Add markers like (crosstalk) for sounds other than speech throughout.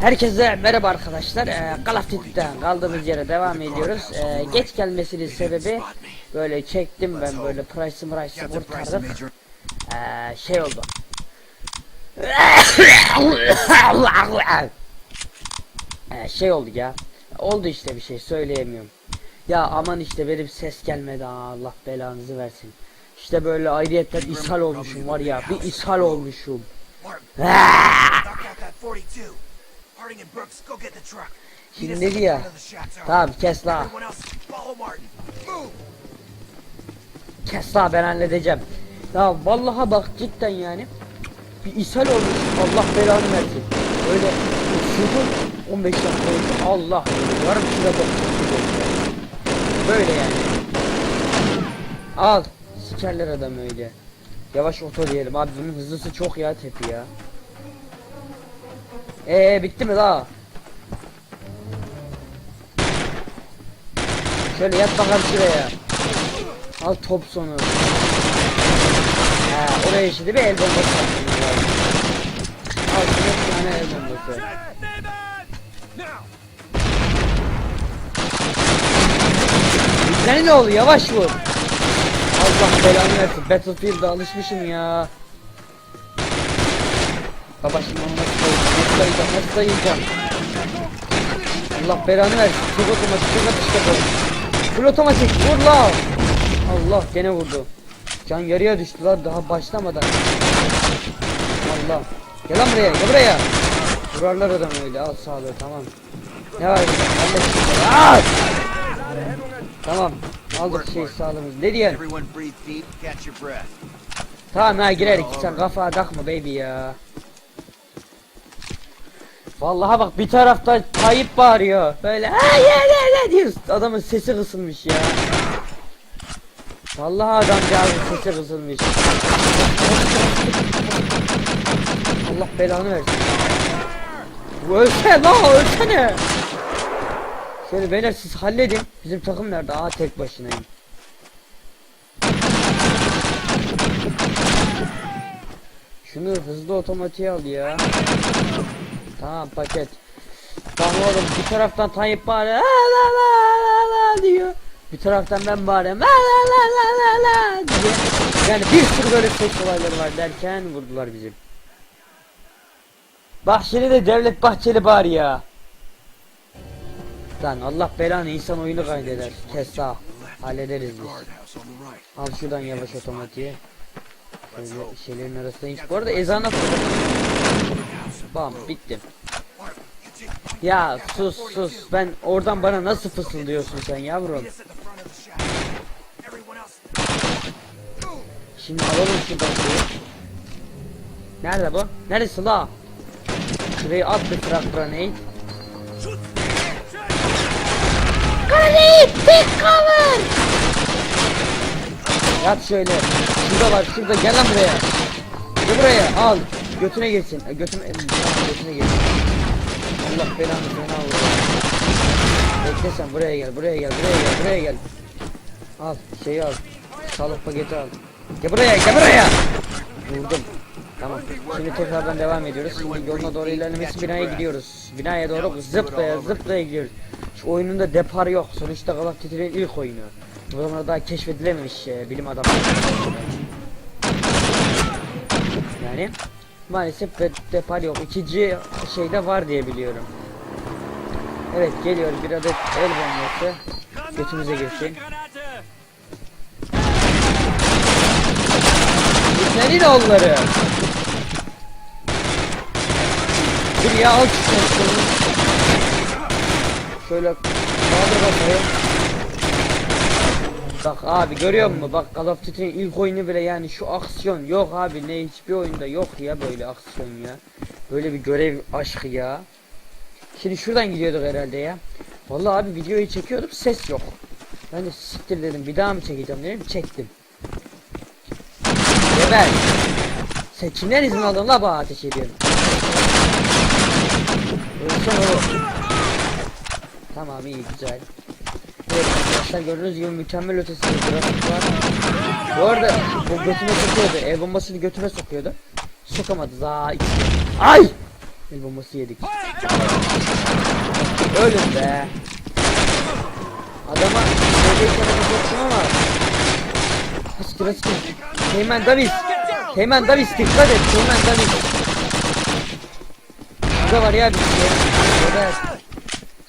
Herkese merhaba arkadaşlar. Ee, Duty'den kaldığımız yere devam ediyoruz. Ee, geç gelmesinin sebebi böyle çektim ben böyle Price'ı Price'ı kurtardık. Ee, şey oldu. Ee, şey oldu ya. Oldu işte bir şey söyleyemiyorum. Ya aman işte benim ses gelmedi Allah belanızı versin. İşte böyle ayrıyetten ishal olmuşum var ya bir ishal olmuşum. Şimdi diyor? Tamam kes la. Kes la ben halledeceğim. Ya vallahi bak cidden yani. Bir ishal olmuş Allah belanı versin. Öyle şurada 15 dakika önce Allah mı şurada Böyle yani. Al. Sikerler adam öyle. Yavaş oto diyelim abi bunun hızlısı çok ya tepi ya. Ee bitti mi la? Şöyle yat bakalım şuraya. Al top sonu. Ha, oraya şimdi bir el bombası atmamız. Al şuna bir tane el bombası. Sen ne oldu yavaş vur. Allah belanı versin. Battlefield'a alışmışım ya. Baba şimdi onu nasıl dayayacağım? Nasıl dayayacağım? Nasıl dayayacağım? Allah belanı versin. Çok otomatik, çok atışta bu. Full otomatik, vur la. Allah gene vurdu. Can yarıya düştü lan daha başlamadan. Allah. Gel lan buraya, gel buraya. Vurarlar adam öyle. Al sağlığı tamam. Ne var burada? Aa! Tamam. Aldık şey sağlığımız. Ne breath. Tamam ha girerik sen kafa takma baby ya. Vallahi bak bir tarafta Tayyip bağırıyor. Böyle ha ya ya diyor. Adamın sesi kısılmış ya. Vallahi adamcağızın sesi kısılmış. Allah belanı versin. Ölse la ölsene. Şöyle beyler siz halledin. Bizim takım nerede? Aa tek başınayım. Şunu hızlı otomatiğe al ya. Tamam paket. Tamam oğlum bir taraftan Tayyip bağırıyor. La la la la diyor. Bir taraftan ben bağırıyorum. La la la la la diye. Yani bir sürü böyle ses olayları var derken vurdular bizim. Bahçeli de Devlet Bahçeli bağır ya. Lan Allah belanı insan oyunu kaydeder. Kes sağ. Hallederiz biz. Al şuradan yavaş otomatiğe. Şöyle şeylerin arasında hiç. Bu arada ezan atıyor. Bam bittim. Ya sus sus. Ben oradan bana nasıl fısıldıyorsun sen yavrum? Şimdi alalım şuradan şeyi. Nerede bu? Neresi la? Şurayı at bir frag grenade. Grenade! Take cover! Yat şöyle. Şurada var şurada gel lan buraya. Gel buraya al. Götüne geçsin. E, Götüne, e, götüne geçsin. Allah belanı fena vurur. Bekle sen buraya gel buraya gel buraya gel buraya gel. Al şeyi al. Sağlık paketi al. Gel buraya gel buraya. Vurdum. Tamam. Şimdi tekrardan devam ediyoruz. Şimdi yoluna doğru ilerlemesi binaya gidiyoruz. Binaya doğru zıplaya zıplaya gidiyoruz. Şu oyunun da depar yok. Sonuçta Duty'nin ilk oyunu. Bu zamanlar daha keşfedilememiş e, bilim adamları. Yani maalesef de depar yok. İkinci şeyde var diye biliyorum. Evet geliyor bir adet el bombası. Götümüze girsin. Senin oğulları. Dur ya al şunu. Şöyle kaldır bakayım. Bak abi görüyor musun? Bak Call of Duty'nin ilk oyunu bile yani şu aksiyon yok abi ne hiçbir oyunda yok ya böyle aksiyon ya. Böyle bir görev aşkı ya. Şimdi şuradan gidiyorduk herhalde ya. Vallahi abi videoyu çekiyordum ses yok. Ben de siktir dedim bir daha mı çekeceğim dedim çektim. Geber. Sen kimden izin aldın la bana ateş ediyorsun? Ölsen oğlum. Tamam iyi güzel. Evet arkadaşlar gördüğünüz gibi mükemmel ötesi bir grafik var. Bu arada bu götüme sokuyordu. El bombasını götüme sokuyordu. Sokamadı ikisi. Ay! El bombası yedik. Ölüm be. Adama söyleyken yapacaksın ama. Askır askır. Teğmen Davis. Teğmen Davis dikkat et. Teğmen Davis. Burada var ya bir şey.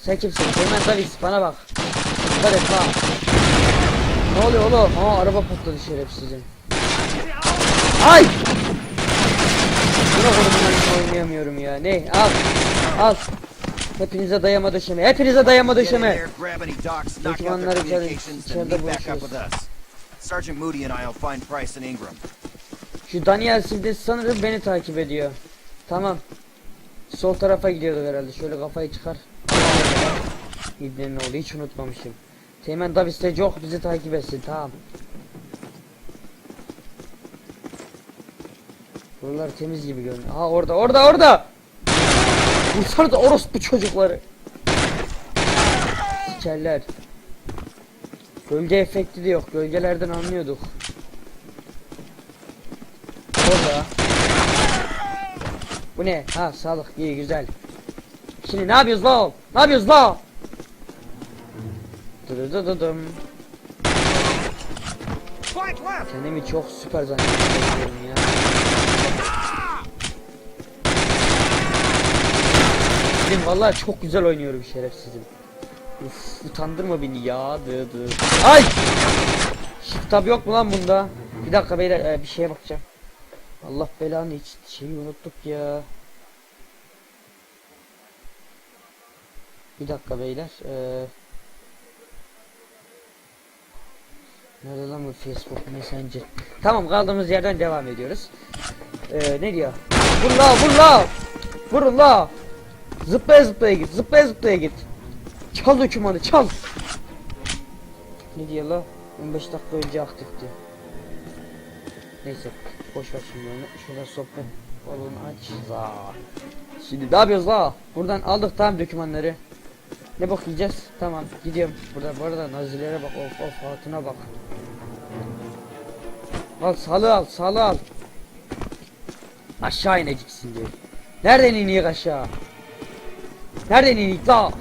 Sen kimsin? Teğmen Davis bana bak. Dikkat et lan. Ne oluyor oğlum? Aa araba patladı şerefsizin. Ay! Buna kodumundan oynayamıyorum ya. Ne? Al. Al. Hepinize dayama döşeme. Hepinize dayama döşeme. communications, içeride. Sergeant Moody and I'll find Price and Ingram. Şu Daniel Sildes sanırım beni takip ediyor. Tamam. Sol tarafa gidiyordu herhalde. Şöyle kafayı çıkar. İbnenin oğlu hiç unutmamışım. Teğmen Davis de yok bizi takip etsin tamam. Buralar temiz gibi görünüyor. Ha orada orada orada. Vursana da orospu çocukları. Sikerler. Gölge efekti de yok. Gölgelerden anlıyorduk. Orada. Bu ne? Ha sağlık iyi güzel. Şimdi ne yapıyoruz la? Ne yapıyoruz la? Dıdıdıdıdım. Kendimi çok süper zannediyorum ya. Dedim vallahi çok güzel oynuyorum şerefsizim. Uf utandırma beni ya dı. Ay! Shift tab yok mu lan bunda? Bir dakika beyler e, bir şeye bakacağım. Allah belanı hiç şeyi unuttuk ya. Bir dakika beyler. Ee... Nerede lan bu Facebook Messenger? Tamam kaldığımız yerden devam ediyoruz. Ee, ne diyor? Vur la vur la! Vurun la! Zıplaya zıplaya git zıplaya zıplaya git. Çal dokümanı çal. Ne diyor la? 15 dakika önce aktifti. Neyse boş ver şimdi onu. Şurada sohbet balonu aç. Za. Şimdi ne yapıyoruz la? Buradan aldık tamam dokümanları. Ne bak yiyeceğiz? Tamam gidiyorum. Burada bu arada nazilere bak of of hatuna bak. Al salı al salı al. Aşağı ineceksin diyor. Nereden ineyik aşağı? Nereden ineyik la?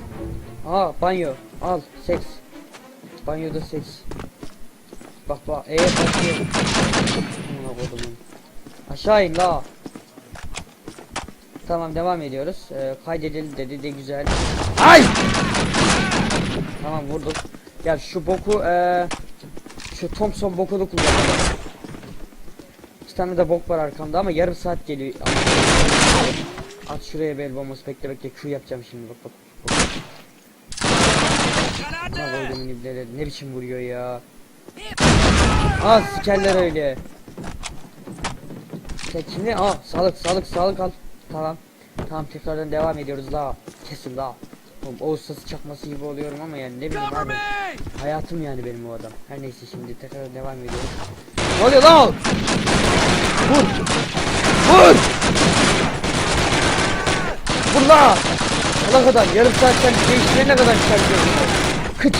Aa banyo al seks. Banyoda seks. Bak bak eğer kodumun. Aşağı in la. Tamam devam ediyoruz. Ee, kaydedildi dedi de güzel. Ay! Tamam vurduk. Ya şu boku eee şu Thompson bokunu kullanalım. İki tane de bok var arkamda ama yarım saat geliyor. At şuraya bel bombası bekle bekle Q yapacağım şimdi bak bak. bak. Ne biçim vuruyor ya. Aa sikerler öyle. Şimdi aa sağlık sağlık sağlık al. Tamam. Tamam tekrardan devam ediyoruz daha. Kesin daha. Sası çakması gibi oluyorum ama yani ne bileyim abi. Hayatım yani benim o adam. Her neyse şimdi tekrar devam ediyoruz. Ne oluyor lan? Vur! Vur! Vur la! Ne kadar? Yarım saatten değiştirene kadar çıkartıyorum. Kıç!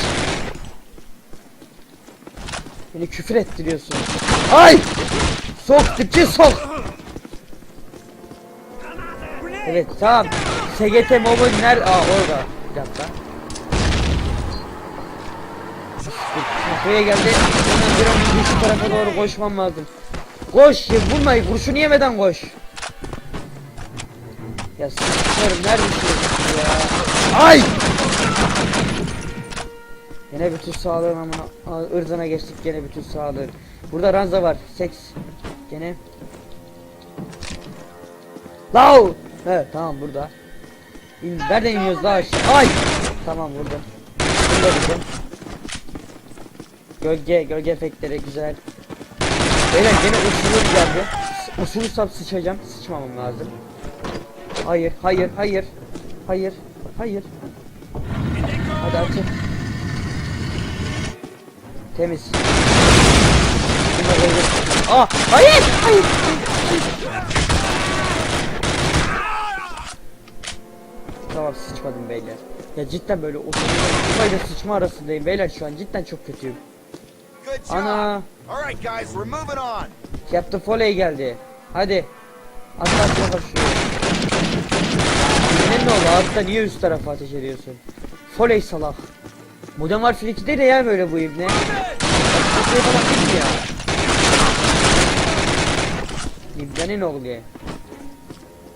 Beni küfür ettiriyorsun. Ay! Sok dipçi sok! Evet tamam. SGT Mobile nerede? Aa orada. Bir dakika. Kafaya geldi. Hemen bir an önce şu tarafa doğru koşmam lazım. Koş vurmayı kurşunu yemeden koş. Ya sıkıyorum neredesin ya? Ay! Gene bütün sağlığın amına ırzına geçtik gene bütün sağlığın. Burada ranza var. Seks. Gene. Lav! He tamam burada. İn, nereden iniyoruz daha aşağı? Ay! Tamam vurdum. Burada vurdum. Gölge, gölge efektleri güzel. Beyler gene usulür geldi. Usulursam sıçacağım. Sıçmamam lazım. Hayır, hayır, hayır. Hayır, hayır. Hadi açın. Temiz. Bunda gölge- Aa, hayır, hayır. Tamam sıçmadım beyler. Ya cidden böyle oturmayla sıçma arasındayım beyler şu an cidden çok kötüyüm. Ana. All right, guys, we're moving on. Captain Foley geldi. Hadi. Atla atla şuraya. ne oldu? Altta niye üst tarafa ateş ediyorsun? Foley salak. Modern Warfare 2'de de ya böyle bu ibne. Şey falan değil ya? İbnenin oğlu.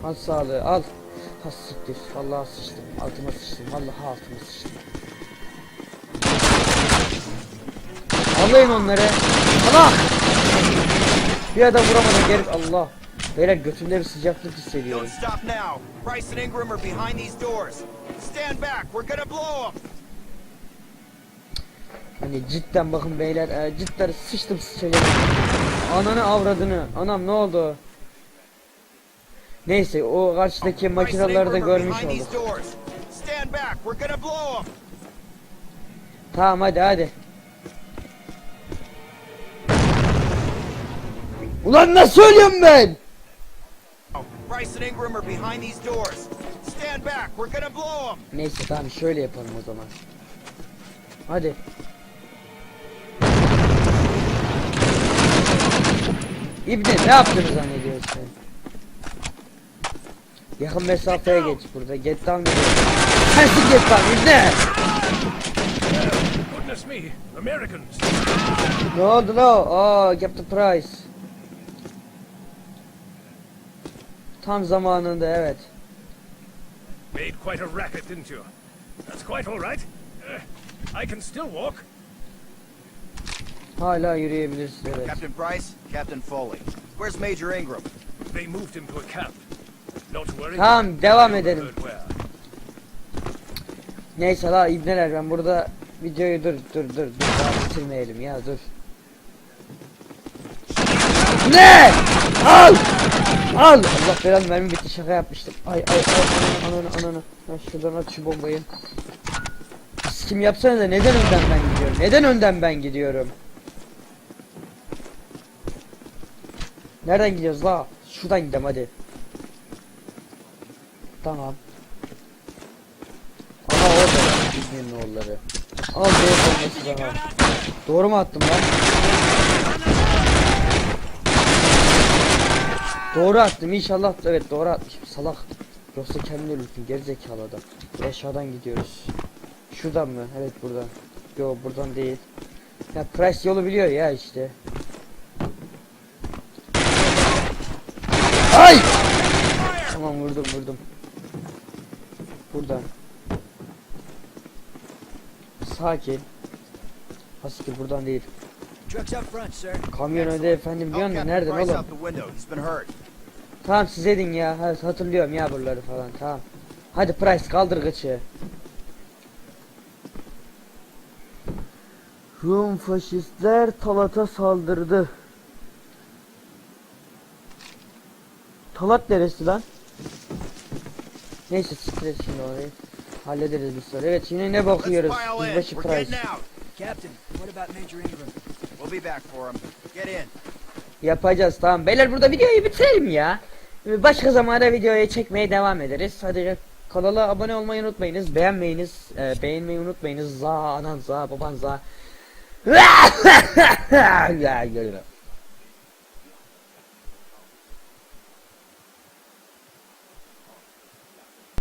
Al sağlığı al. Ha siktir. Vallahi sıçtım. Altıma sıçtım. Vallahi altıma sıçtım. Alayım onları. Allah! Bir adam vuramadan geri Allah. Beyler götümde bir sıcaklık hissediyorum. Don't stop now. Price and Ingram are behind these doors. Stand back. We're gonna blow them. Hani cidden bakın beyler e, cidden sıçtım sıçacağım. Ananı avradını. Anam ne oldu? Neyse o karşıdaki makinaları da görmüş olduk. Tamam hadi hadi. Ulan nasıl ölüyorum ben? Neyse tamam şöyle yapalım o zaman. Hadi. İbni ne yaptığını zannediyorsun? Yakın mesafeye geç burada. Get down dedi. Sensin get down İbni. Goodness me, Americans! Ne oldu lo? Aa, get the price. Tam zamanında evet. Made quite a racket, didn't you? That's quite all right. Uh, I can still walk. Hala yürüyebilirsin evet. Captain Price, Captain Foley. Where's Major Ingram? They moved him to a camp. Tamam devam edelim. Neyse la ibneler ben burada videoyu dur dur dur dur daha bitirmeyelim ya dur. Ne? Al! Al! Allah belanı mermi bitti şaka yapmıştım. Ay ay ay ananı ananı ananı. Ha şuradan at şu bombayı. Kim yapsana da neden önden ben gidiyorum? Neden önden ben gidiyorum? Nereden gidiyoruz la? Şuradan gidelim hadi. Tamam. Aha orada İzmir'in oğulları. Al B bombası daha. Doğru mu attım lan? Doğru attım inşallah evet doğru atmışım salak. Yoksa kendin ölürsün gerizekalı adam. Aşağıdan gidiyoruz. Şuradan mı? Evet buradan. Yo buradan değil. Ya Price yolu biliyor ya işte. Ay! Tamam vurdum vurdum. Buradan. Sakin. Hasiktir buradan değil. Kamyon öde efendim diyorsun da nereden oğlum? Tamam siz edin ya. Ha, hatırlıyorum ya buraları falan tamam. Hadi Price kaldır gıçı. Rum faşistler Talat'a saldırdı. Talat neresi lan? Neyse stres şimdi orayı. Hallederiz bir sonra. Evet şimdi ne bakıyoruz? Yüzbaşı Price. Captain, what about Major Ingram? We'll be back for him. Get in. Yapacağız tamam. Beyler burada videoyu bitirelim ya. Başka zamanda videoya çekmeye devam ederiz. Hadi kanala abone olmayı unutmayınız. Beğenmeyiniz. e, beğenmeyi unutmayınız. Za anan za baban za. (laughs)